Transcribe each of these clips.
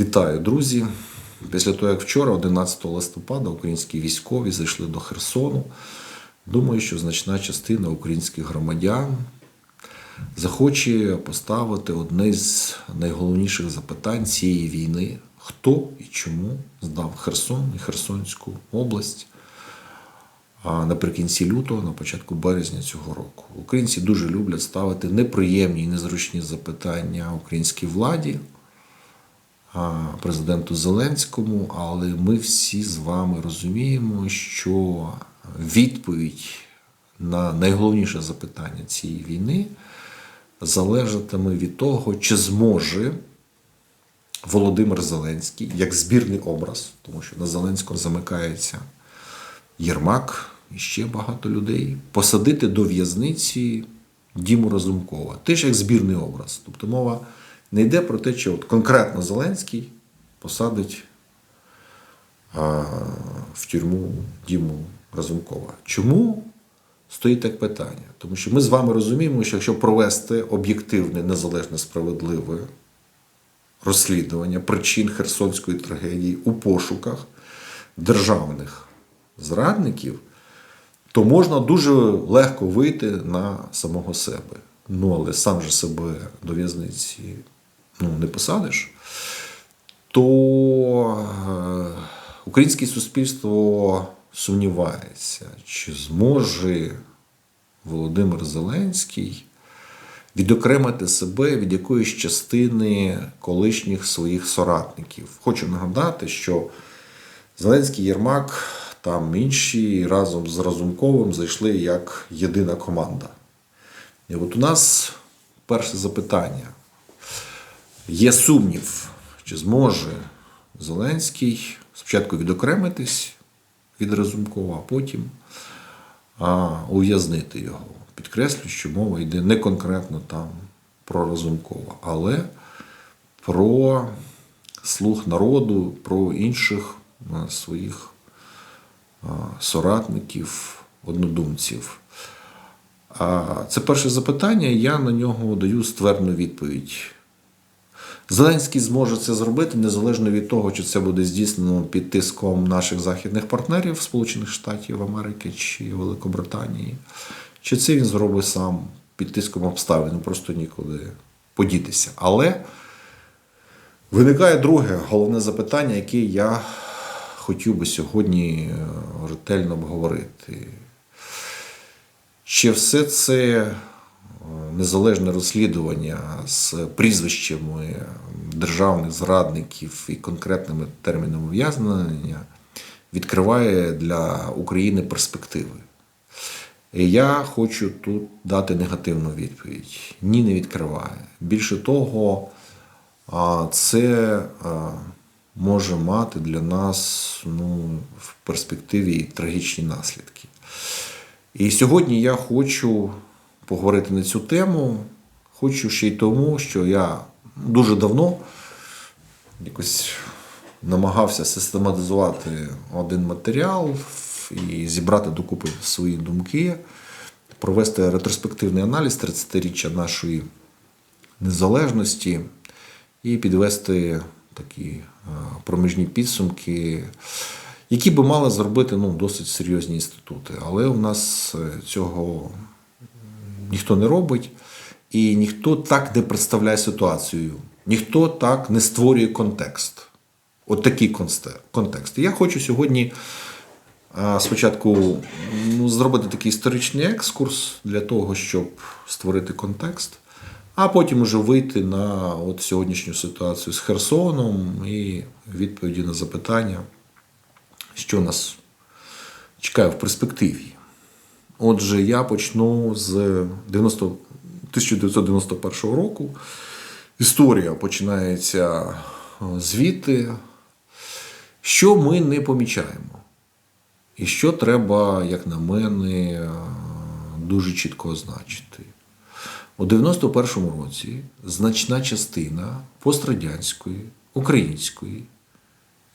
Вітаю, друзі! Після того, як вчора, 11 листопада, українські військові зайшли до Херсону, думаю, що значна частина українських громадян захоче поставити одне з найголовніших запитань цієї війни: хто і чому здав Херсон і Херсонську область наприкінці лютого, на початку березня цього року. Українці дуже люблять ставити неприємні і незручні запитання українській владі, президенту Зеленському, але ми всі з вами розуміємо, що відповідь на найголовніше запитання цієї війни залежатиме від того, чи зможе Володимир Зеленський як збірний образ, тому що на Зеленського замикається Єрмак і ще багато людей, посадити до в'язниці Діму Разумкова. Теж як збірний образ. Тобто мова не йде про те, що от конкретно Зеленський посадить а, в тюрму Діму Разумкова. Чому? Стоїть так питання. Тому що ми з вами розуміємо, що якщо провести об'єктивне, незалежне, справедливе розслідування причин Херсонської трагедії у пошуках державних зрадників, то можна дуже легко вийти на самого себе. Ну, але сам же себе до в'язниці ну, не посадиш, то е, українське суспільство сумнівається, чи зможе Володимир Зеленський відокремити себе від якоїсь частини колишніх своїх соратників. Хочу нагадати, що Зеленський Єрмак, там інші разом з Разумковим зайшли як єдина команда. І от у нас перше запитання. Є сумнів, чи зможе Зеленський спочатку відокремитись від Разумкова, а потім ув'язнити його. Підкреслю, що мова йде не конкретно там про Разумкова, але про слух народу, про інших своїх соратників, однодумців. Це перше запитання, я на нього даю ствердну відповідь. Зеленський зможе це зробити незалежно від того, чи це буде здійснено під тиском наших західних партнерів Сполучених Штатів Америки чи Великобританії, чи це він зробить сам під тиском обставин, просто нікуди подітися. Але виникає друге головне запитання, яке я хотів би сьогодні е, ретельно обговорити. Чи все це незалежне розслідування з прізвищами державних зрадників і конкретними термінами ув'язнення відкриває для України перспективи? І я хочу тут дати негативну відповідь. Ні, не відкриває. Більше того, це може мати для нас ну, в перспективі трагічні наслідки. І сьогодні я хочу поговорити на цю тему. Хочу ще й тому, що я дуже давно якось намагався систематизувати один матеріал і зібрати докупи свої думки, провести ретроспективний аналіз 30-річчя нашої незалежності і підвести такі е, проміжні підсумки які би мали зробити ну, досить серйозні інститути. Але у нас е, цього ніхто не робить, і ніхто так не представляє ситуацію, ніхто так не створює контекст. От такий контекст. Я хочу сьогодні спочатку ну, зробити такий історичний екскурс для того, щоб створити контекст, а потім уже вийти на от сьогоднішню ситуацію з Херсоном і відповіді на запитання що нас чекає в перспективі. Отже, я почну з 90, 1991 року. Історія починається звідти, що ми не помічаємо. І що треба, як на мене, дуже чітко означити. У 91-му році значна частина пострадянської, української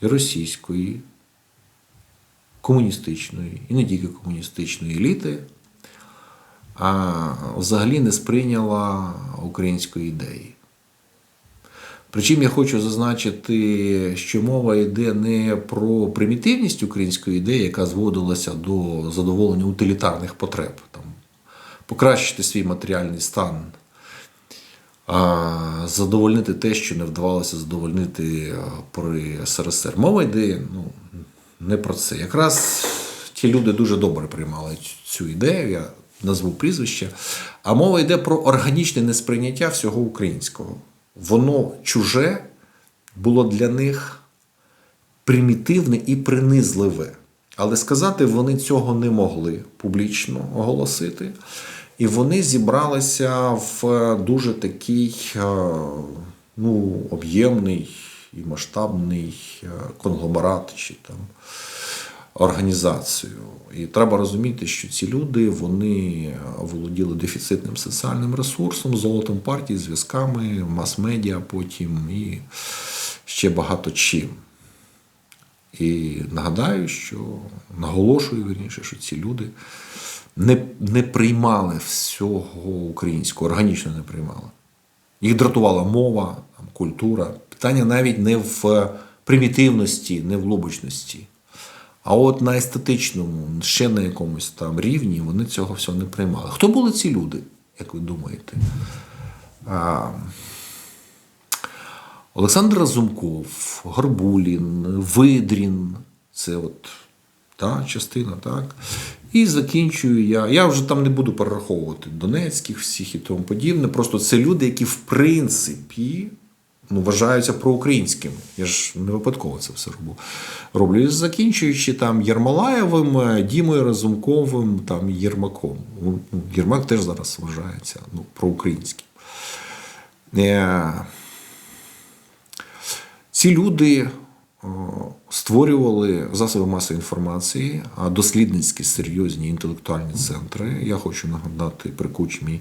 і російської комуністичної і не тільки комуністичної еліти, а взагалі не сприйняла української ідеї. Причому я хочу зазначити, що мова йде не про примітивність української ідеї, яка зводилася до задоволення утилітарних потреб, там, покращити свій матеріальний стан, задовольнити те, що не вдавалося задовольнити при СРСР. Мова йде ну, не про це. Якраз ті люди дуже добре приймали цю ідею, я назву прізвище. А мова йде про органічне несприйняття всього українського. Воно чуже було для них примітивне і принизливе. Але сказати вони цього не могли публічно оголосити. І вони зібралися в дуже такий е, ну, об'ємний і масштабний е, конгломерат чи там організацію. І треба розуміти, що ці люди вони володіли дефіцитним соціальним ресурсом, золотом партії, зв'язками, мас-медіа потім і ще багато чим. І нагадаю, що наголошую вірніше, що ці люди не, не приймали всього українського, органічно не приймали. Їх дратувала мова, культура. Питання навіть не в примітивності, не в лобочності. А от на естетичному, ще на якомусь там рівні вони цього всього не приймали. Хто були ці люди, як ви думаєте? А, Олександр Разумков, Горбулін, Видрін це от та частина, так. І закінчую я. Я вже там не буду перераховувати Донецьких всіх і тому подібне. Просто це люди, які в принципі ну, вважаються проукраїнськими. Я ж не випадково це все роблю. роблю. І закінчуючи там Єрмолаєвим, Дімою Разумковим, там Єрмаком. Ну, Єрмак теж зараз вважається ну, проукраїнським. Е, Ці люди створювали засоби масової інформації, а дослідницькі серйозні інтелектуальні центри. Я хочу нагадати, при Кучмі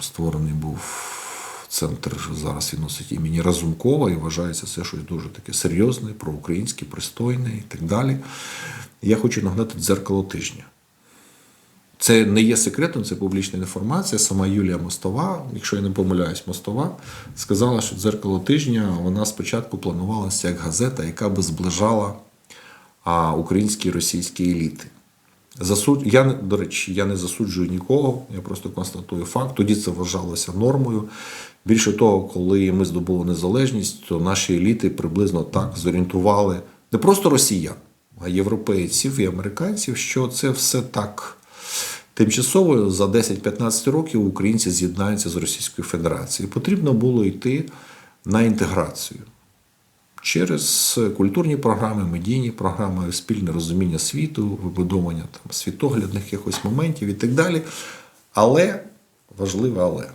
створений був центр, зараз він носить імені Разумкова і вважається це щось дуже таке серйозне, проукраїнське, пристойне і так далі. Я хочу нагадати дзеркало тижня. Це не є секретом, це публічна інформація. Сама Юлія Мостова, якщо я не помиляюсь, Мостова сказала, що дзеркало тижня вона спочатку планувалася як газета, яка би зближала українські і російські еліти. Засуд... Я, до речі, я не засуджую нікого, я просто констатую факт. Тоді це вважалося нормою. Більше того, коли ми здобули незалежність, то наші еліти приблизно так зорієнтували не просто росіян, а європейців і американців, що це все так тимчасово за 10-15 років українці з'єднаються з Російською Федерацією. Потрібно було йти на інтеграцію через культурні програми, медійні програми, спільне розуміння світу, вибудовування там, світоглядних якихось моментів і так далі. Але важливе але.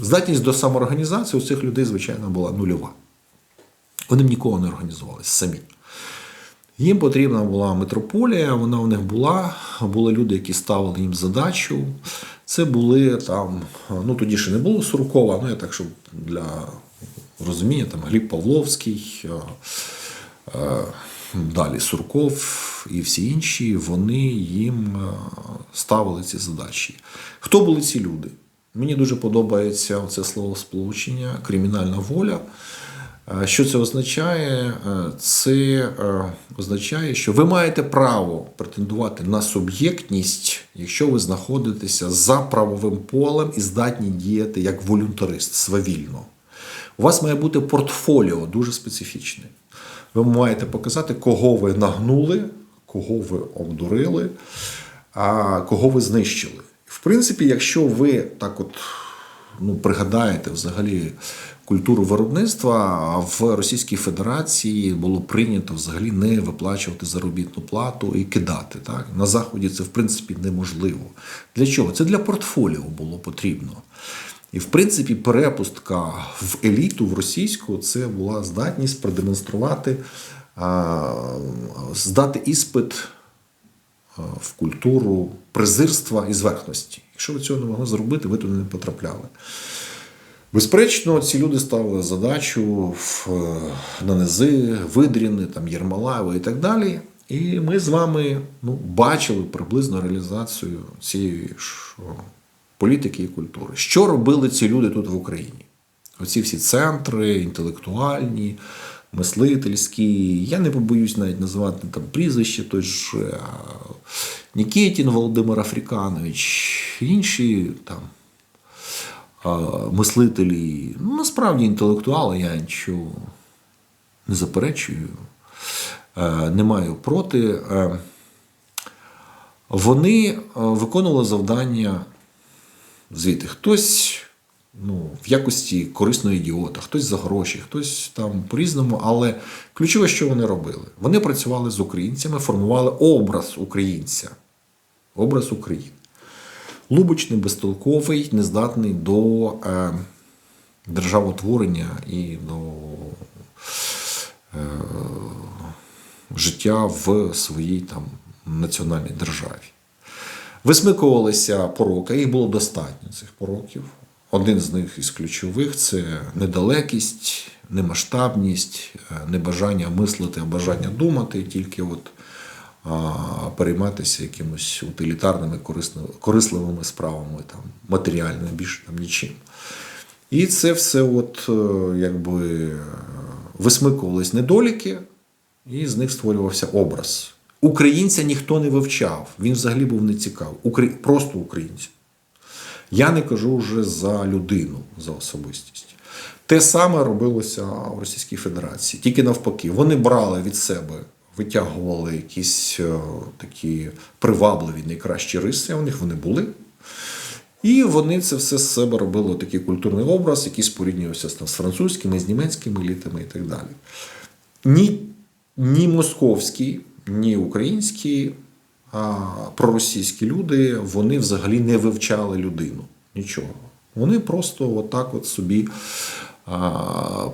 Здатність до самоорганізації у цих людей, звичайно, була нульова. Вони б нікого не організувалися самі. Їм потрібна була метрополія, вона у них була. Були люди, які ставили їм задачу. Це були там, ну тоді ще не було Суркова, ну я так, щоб для розуміння, там Гліб Павловський, е, е, далі Сурков і всі інші, вони їм е, ставили ці задачі. Хто були ці люди? Мені дуже подобається це слово сполучення, кримінальна воля. Що це означає? Це означає, що ви маєте право претендувати на суб'єктність, якщо ви знаходитеся за правовим полем і здатні діяти як волюнтарист свавільно. У вас має бути портфоліо дуже специфічне. Ви маєте показати, кого ви нагнули, кого ви обдурили, а кого ви знищили. В принципі, якщо ви так от ну, пригадаєте взагалі культуру виробництва, в Російській Федерації було прийнято взагалі не виплачувати заробітну плату і кидати. Так? На Заході це в принципі неможливо. Для чого? Це для портфоліо було потрібно. І в принципі, перепустка в еліту в російську це була здатність продемонструвати, здати іспит в культуру презирства і зверхності. Якщо ви цього не могли зробити, ви туди не потрапляли. Безперечно, ці люди ставили задачу в, на низи, Видріни, там, Єрмолаєва і так далі. І ми з вами ну, бачили приблизно реалізацію цієї політики і культури. Що робили ці люди тут в Україні? Оці всі центри, інтелектуальні, мислительські. Я не побоюсь навіть називати там прізвище, той ж е, Нікітін Володимир Африканович, інші там мислителі. Ну, насправді інтелектуали, я нічого не заперечую, е, не маю проти. Е, Вони е, виконували завдання звідти. Хтось ну, в якості корисного ідіота, хтось за гроші, хтось там по-різному. Але ключове, що вони робили? Вони працювали з українцями, формували образ українця, образ України. Лубочний, безтолковий, нездатний до е, державотворення і до е, життя в своїй там національній державі. Висмикувалися пороки, їх було достатньо цих пороків. Один з них із ключових це недалекість, немасштабність, е, небажання мислити, а бажання думати, тільки от а, перейматися якимось утилітарними корисливими справами, там, матеріальними, більше там нічим. І це все от, е, якби е, висмикувались недоліки, і з них створювався образ. Українця ніхто не вивчав, він взагалі був не цікавий. Укра... Просто українця. Я не кажу вже за людину, за особистість. Те саме робилося в Російській Федерації, тільки навпаки. Вони брали від себе, витягували якісь е, такі привабливі найкращі риси, у них вони були. І вони це все з себе робили такий культурний образ, який споріднювався з французькими, з німецькими елітами і так далі. Ні, ні московські, ні українські а, проросійські люди вони взагалі не вивчали людину. Нічого. Вони просто отак от собі а,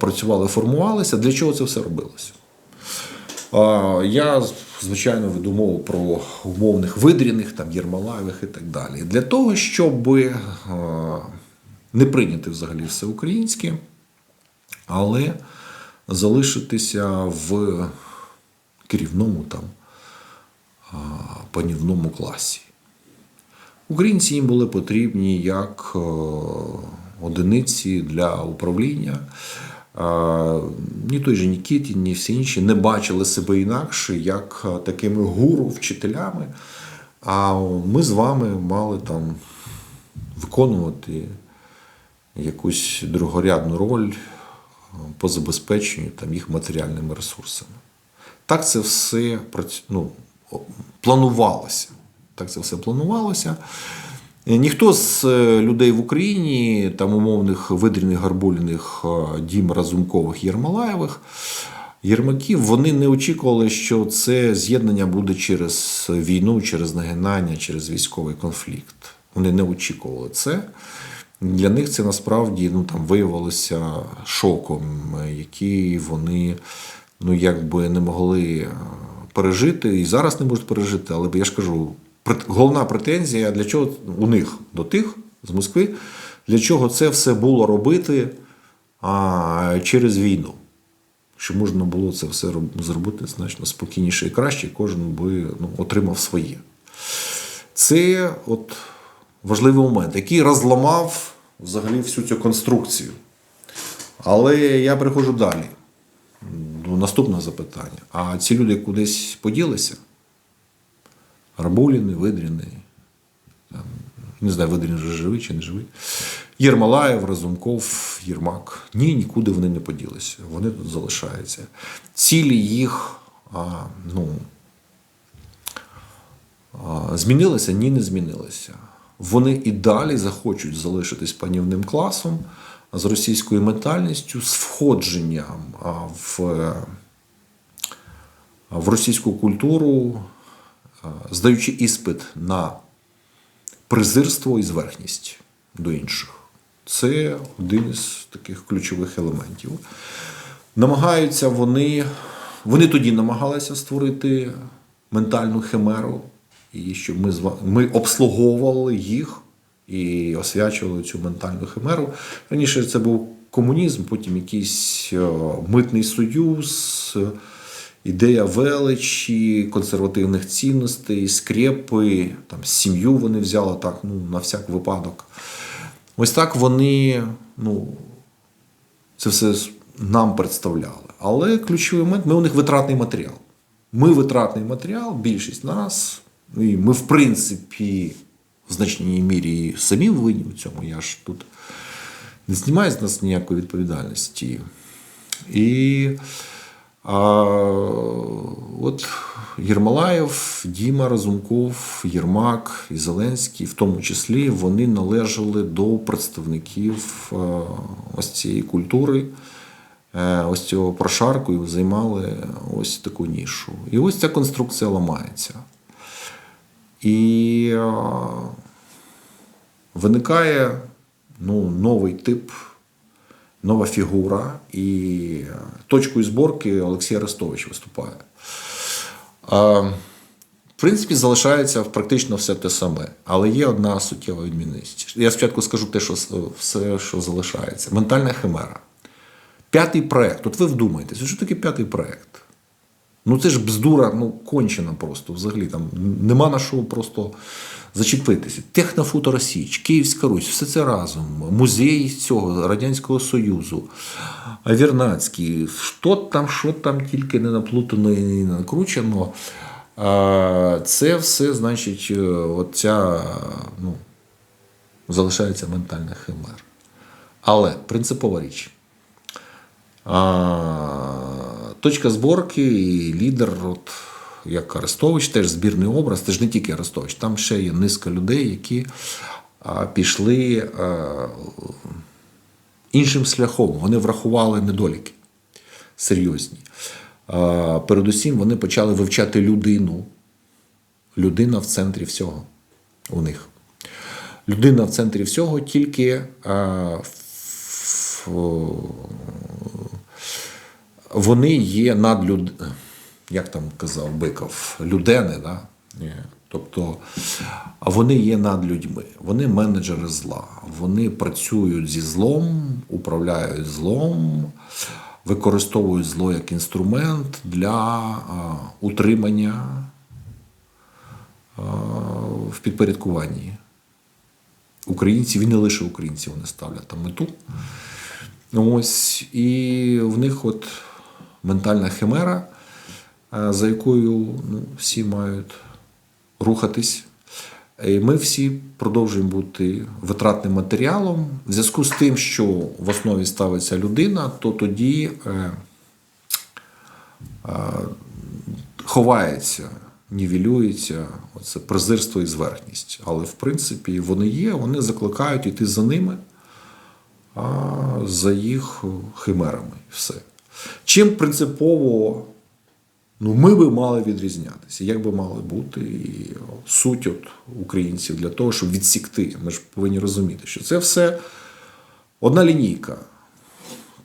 працювали, формувалися. Для чого це все робилося? А, Я, звичайно, веду мову про умовних видряних, там, Єрмолаєвих і так далі. Для того, щоб а, не прийняти взагалі все українське, але залишитися в керівному там панівному класі. Українці їм були потрібні як е, одиниці для управління. Ні той же Нікітін, ні всі інші не бачили себе інакше, як е, такими гуру, вчителями. А ми з вами мали там виконувати якусь другорядну роль е, по забезпеченню там, їх матеріальними ресурсами. Так це все ну, планувалося. Так це все планувалося. Е, Ніхто з е, людей в Україні, там умовних видріних гарбуліних е, Дім Разумкових Єрмолаєвих, Єрмаків, вони не очікували, що це з'єднання буде через війну, через нагинання, через військовий конфлікт. Вони не очікували це. Для них це насправді ну, там, виявилося шоком, який вони ну, якби не могли е, пережити і зараз не можуть пережити. Але я ж кажу, головна претензія для чого у них до тих з Москви, для чого це все було робити а, через війну. Що можна було це все зробити значно спокійніше і краще, кожен би ну, отримав своє. Це от важливий момент, який розламав взагалі всю цю конструкцію. Але я переходжу далі до наступного запитання. А ці люди кудись поділися? Рабуліни, Видріни, не знаю, Видрін вже живий чи не живий. Єрмолаєв, Разумков, Єрмак. Ні, нікуди вони не поділися. Вони тут залишаються. Цілі їх а, ну, а, змінилися? Ні, не змінилися. Вони і далі захочуть залишитись панівним класом з російською ментальністю, з входженням в, в російську культуру, здаючи іспит на презирство і зверхність до інших. Це один із таких ключових елементів. Намагаються вони, вони тоді намагалися створити ментальну химеру, і щоб ми, ми обслуговували їх і освячували цю ментальну химеру. Раніше це був комунізм, потім якийсь е, митний союз, ідея величі, консервативних цінностей, скрепи, там сім'ю вони взяли так, ну, на всяк випадок. Ось так вони ну, це все нам представляли. Але ключовий момент ми у них витратний матеріал. Ми витратний матеріал, більшість нас, і ми, в принципі, в значній мірі і самі винні в цьому. Я ж тут не знімаю з нас ніякої відповідальності. І а, от Єрмолаєв, Діма Разумков, Єрмак і Зеленський, в тому числі, вони належали до представників ось цієї культури, е, ось цього прошарку і займали ось таку нішу. І ось ця конструкція ламається. І виникає ну, новий тип, нова фігура, і точкою зборки Олексій Арестович виступає. А, в принципі, залишається практично все те саме, але є одна суттєва відмінність. Я спочатку скажу те, що все, що залишається. Ментальна химера. П'ятий проект. От ви вдумайтеся, що таке п'ятий проект? Ну це ж бздура, ну кончена просто взагалі. Там нема на що просто зачепитися. Технофуторосіч, Київська Русь, все це разом. Музей цього Радянського Союзу, Вірнацький, що там, що там тільки не наплутано і не накручено. Це все, значить, е, оця, ну, залишається ментальна химера. Але принципова річ. Точка зборки і лідер, от, як Арестович, теж збірний образ, це ж не тільки Арестович, там ще є низка людей, які пішли іншим шляхом. Вони врахували недоліки серйозні. Передусім, вони почали вивчати людину. Людина в центрі всього у них. Людина в центрі всього тільки в, вони є надлюд... як там казав Биков, людени, да? Тобто вони є над людьми, вони менеджери зла, вони працюють зі злом, управляють злом, використовують зло як інструмент для утримання в підпорядкуванні українців і не лише українців вони ставлять там мету. Ось, і в них от ментальна химера, е, за якою ну, всі мають рухатись. І ми всі продовжуємо бути витратним матеріалом. В зв'язку з тим, що в основі ставиться людина, то тоді е, е, ховається, нівелюється оце презирство і зверхність. Але в принципі вони є, вони закликають іти за ними а за їх химерами. Все. Чим принципово ну, ми би мали відрізнятися? Як би мали бути і суть от українців для того, щоб відсікти? Ми ж повинні розуміти, що це все одна лінійка,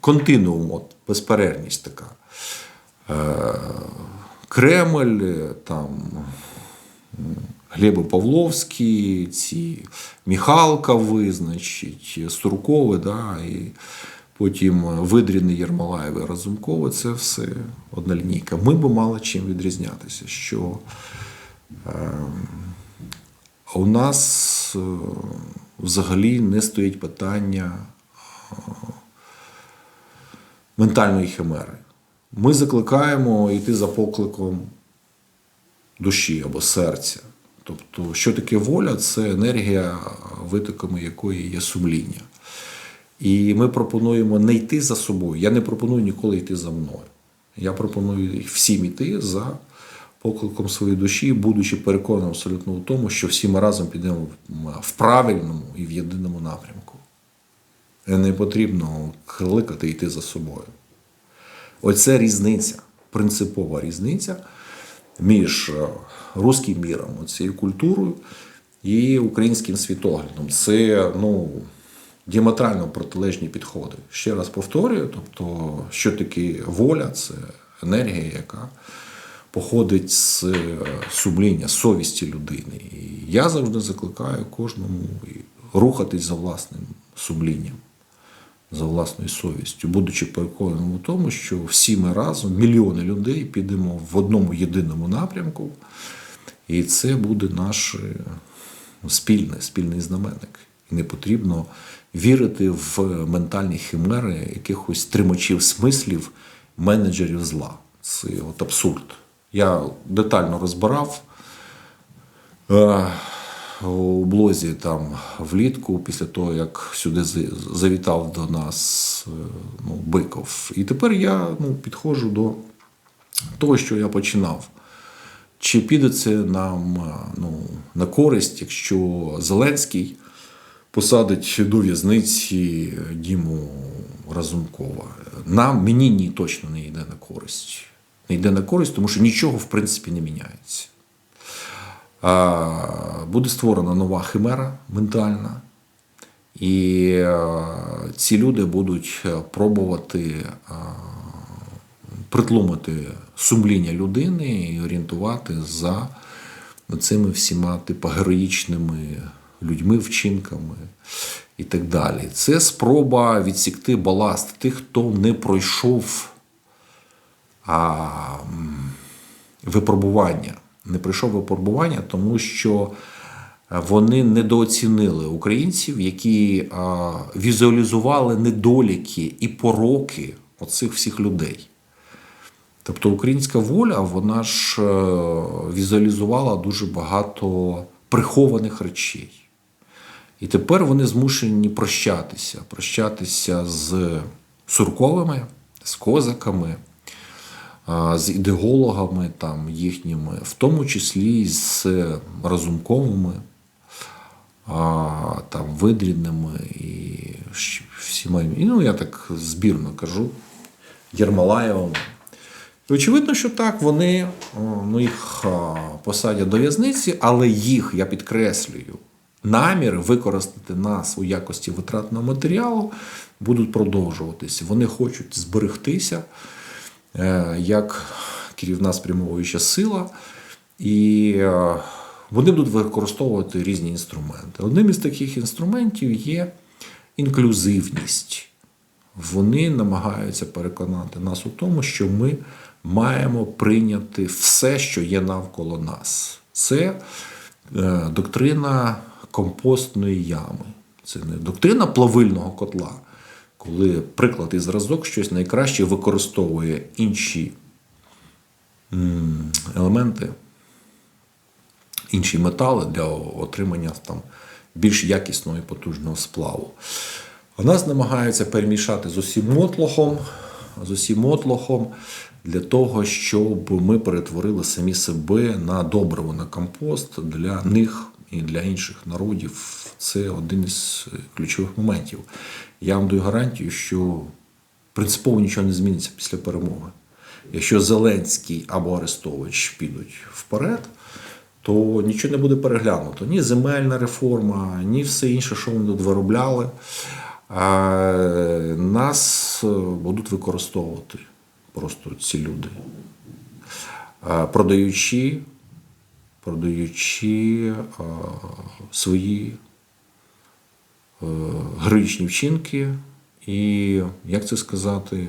континуум, от, безперервність така. Е, Кремль, е, там. Глебо Павловський, ці Міхалка визначить, Суркови, да, і потім Видріни Єрмолаєви, Разумкови це все одна лінійка. Ми би мали чим відрізнятися, що е, у нас е, взагалі не стоїть питання е, ментальної химери. Ми закликаємо йти за покликом душі або серця. Тобто, що таке воля? Це енергія, витоками якої є сумління. І ми пропонуємо не йти за собою. Я не пропоную ніколи йти за мною. Я пропоную всім йти за покликом своєї душі, будучи переконаним абсолютно у тому, що всі ми разом підемо в правильному і в єдиному напрямку. І не потрібно кликати йти за собою. Оце різниця, принципова різниця між е, руським міром, цією культурою і українським світоглядом. Це ну, діаметрально протилежні підходи. Ще раз повторюю: тобто, що таке воля, це енергія, яка походить з е, сумління, совісті людини. І я завжди закликаю кожному рухатись за власним сумлінням за власною совістю, будучи переконаним у тому, що всі ми разом, мільйони людей, підемо в одному єдиному напрямку, і це буде наш е, спільний, спільний знаменник. І не потрібно вірити в ментальні химери якихось тримачів смислів, менеджерів зла. Це от абсурд. Я детально розбирав е, у блозі там влітку, після того, як сюди завітав до нас е, ну, Биков. І тепер я ну, підходжу до того, що я починав. Чи піде це нам е, ну, на користь, якщо Зеленський посадить до в'язниці Діму Разумкова? Нам мені ні точно не йде на користь. Не йде на користь, тому що нічого в принципі не міняється. Буде створена нова химера ментальна, і ці люди будуть пробувати притлумити сумління людини і орієнтувати за цими всіма типу героїчними людьми, вчинками і так далі. Це спроба відсікти баласт тих, хто не пройшов а, випробування. Не пройшов випробування, тому що вони недооцінили українців, які а, візуалізували недоліки і пороки оцих всіх людей. Тобто українська воля, вона ж е, візуалізувала дуже багато прихованих речей. І тепер вони змушені прощатися, прощатися з сурковими, з козаками, з ідеологами там їхніми, в тому числі з разумковими, там, видрідними і всіма. Ну, я так збірно кажу, Єрмолаєвим. І очевидно, що так, вони ну, їх посадять до в'язниці, але їх, я підкреслюю, наміри використати нас у якості витратного матеріалу будуть продовжуватися. Вони хочуть зберегтися е, як керівна спрямовуюча сила, і е, вони будуть використовувати різні інструменти. Одним із таких інструментів є інклюзивність вони намагаються переконати нас у тому, що ми маємо прийняти все, що є навколо нас. Це е, доктрина компостної ями. Це не доктрина плавильного котла, коли приклад і зразок щось найкраще використовує інші елементи, інші метали для отримання там, більш якісного і потужного сплаву. А нас намагаються перемішати з усім мотлохом, з усім мотлохом для того, щоб ми перетворили самі себе на добриво, на компост для них і для інших народів. Це один із ключових моментів. Я вам даю гарантію, що принципово нічого не зміниться після перемоги. Якщо Зеленський або Арестович підуть вперед, то нічого не буде переглянуто. Ні земельна реформа, ні все інше, що вони тут виробляли. Нас е, будуть використовувати просто ці люди, продаючи, продаючи свої е, героїчні вчинки і, як це сказати,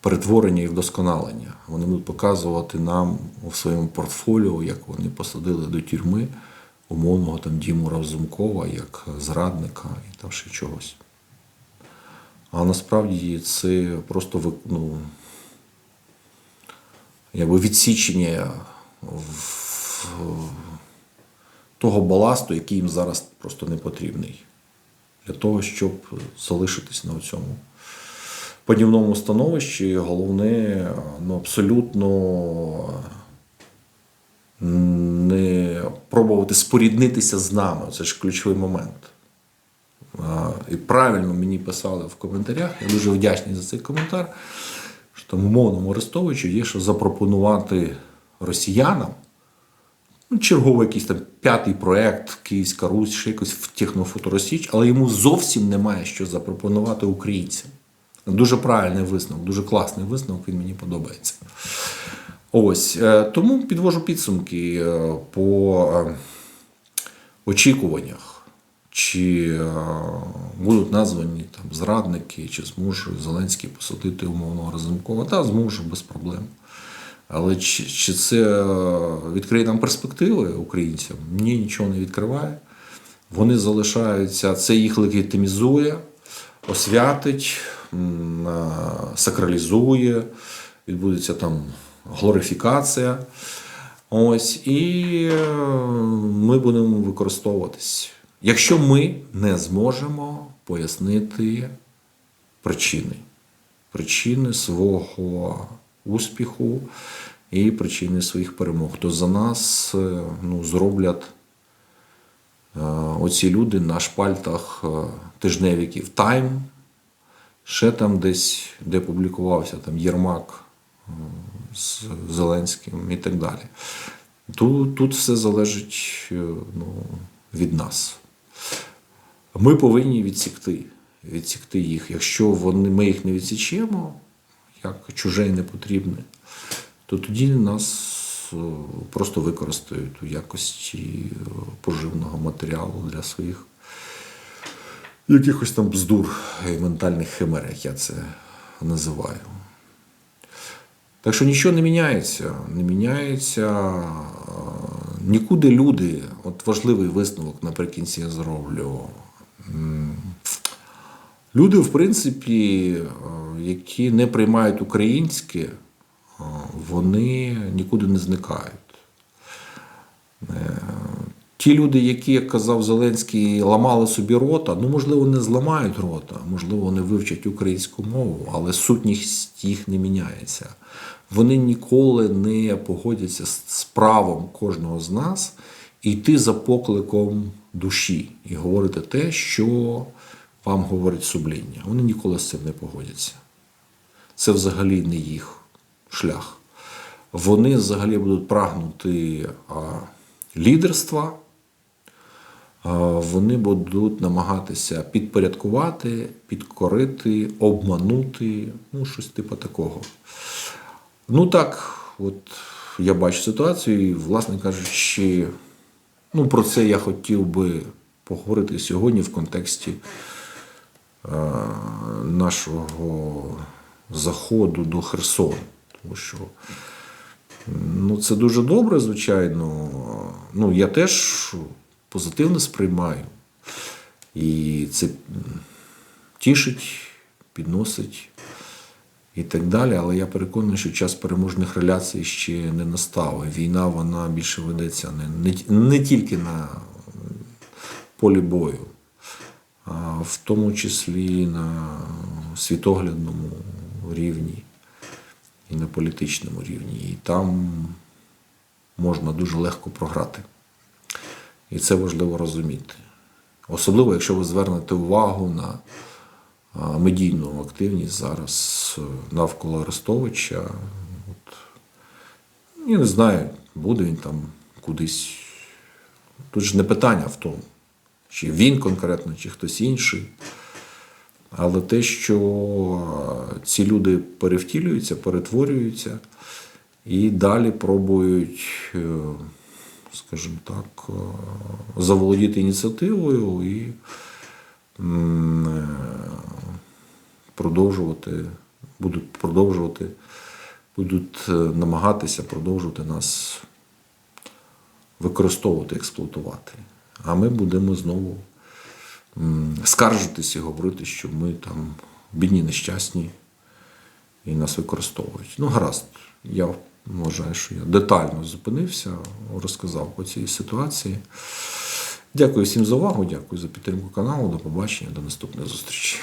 перетворення і вдосконалення. Вони будуть показувати нам у своєму портфоліо, як вони посадили до тюрми умовного там Діму Разумкова як зрадника і там ще чогось. А насправді це просто ну, якби відсічення в- того баласту, який їм зараз просто не потрібний. Для того, щоб залишитись на цьому подібному становищі, головне ну, абсолютно не пробувати споріднитися з нами. Це ж ключовий момент. І правильно мені писали в коментарях. Я дуже вдячний за цей коментар. Там умовному Арестовичу є, що запропонувати росіянам ну, черговий якийсь там п'ятий проект, Київська Русь, ще якось в технофоторосіч, але йому зовсім немає що запропонувати українцям. Дуже правильний висновок, дуже класний висновок, він мені подобається. Ось е, тому підвожу підсумки е, по е, очікуваннях, чи е, будуть названі там зрадники, чи зможе Зеленський посадити умовного Разумкова. Та зможе без проблем. Але чи, чи це е, відкриє нам перспективи українцям? Ні, нічого не відкриває. Вони залишаються, це їх легітимізує, освятить, е, сакралізує, відбудеться там глорифікація. Ось, і ми будемо використовуватись. Якщо ми не зможемо пояснити причини, причини свого успіху і причини своїх перемог, то за нас е, ну, зроблять е, оці люди на шпальтах е, тижневиків Time, ще там десь, де публікувався там Єрмак з Зеленським і так далі. Тут, тут все залежить ну, від нас. Ми повинні відсікти, відсікти їх. Якщо вони, ми їх не відсічемо, як чуже і не потрібне, то тоді нас е, просто використають у якості е, поживного матеріалу для своїх якихось там бздур і ментальних химер, як я це називаю. Так що нічого не міняється. Не міняється е, нікуди люди. От важливий висновок наприкінці я зроблю. Люди, в принципі, е, які не приймають українське, е, вони нікуди не зникають. Е, Ті люди, які, як казав Зеленський, ламали собі рота, ну, можливо, не зламають рота, можливо, вони вивчать українську мову, але сутність їх не міняється. Вони ніколи не погодяться з правом кожного з нас йти за покликом душі і говорити те, що вам говорить сумління. Вони ніколи з цим не погодяться. Це взагалі не їх шлях. Вони взагалі будуть прагнути лідерства, вони будуть намагатися підпорядкувати, підкорити, обманути, ну, щось типу такого. Ну так, от я бачу ситуацію, і, власне кажучи, ну, про це я хотів би поговорити сьогодні в контексті е, нашого заходу до Херсону. Тому що ну, це дуже добре, звичайно. Ну, я теж позитивно сприймаю. І це тішить, підносить і так далі. Але я переконаний, що час переможних реляцій ще не настав. Війна вона більше ведеться не, не, не тільки на полі бою, а в тому числі на світоглядному рівні і на політичному рівні. І там можна дуже легко програти. І це важливо розуміти. Особливо, якщо ви звернете увагу на медійну активність зараз е, навколо Арестовича. От, я не знаю, буде він там кудись. Тут ж не питання в тому, чи він конкретно, чи хтось інший. Але те, що е, ці люди перевтілюються, перетворюються і далі пробують, е, скажімо так, заволодіти ініціативою і продовжувати, будуть продовжувати, будуть е, намагатися продовжувати нас використовувати, експлуатувати. А ми будемо знову м, скаржитись і говорити, що ми там бідні, нещасні і нас використовують. Ну, гаразд, я вважаю, що я детально зупинився, розказав по цій ситуації. Дякую всім за увагу, дякую за підтримку каналу. До побачення, до наступної зустрічі.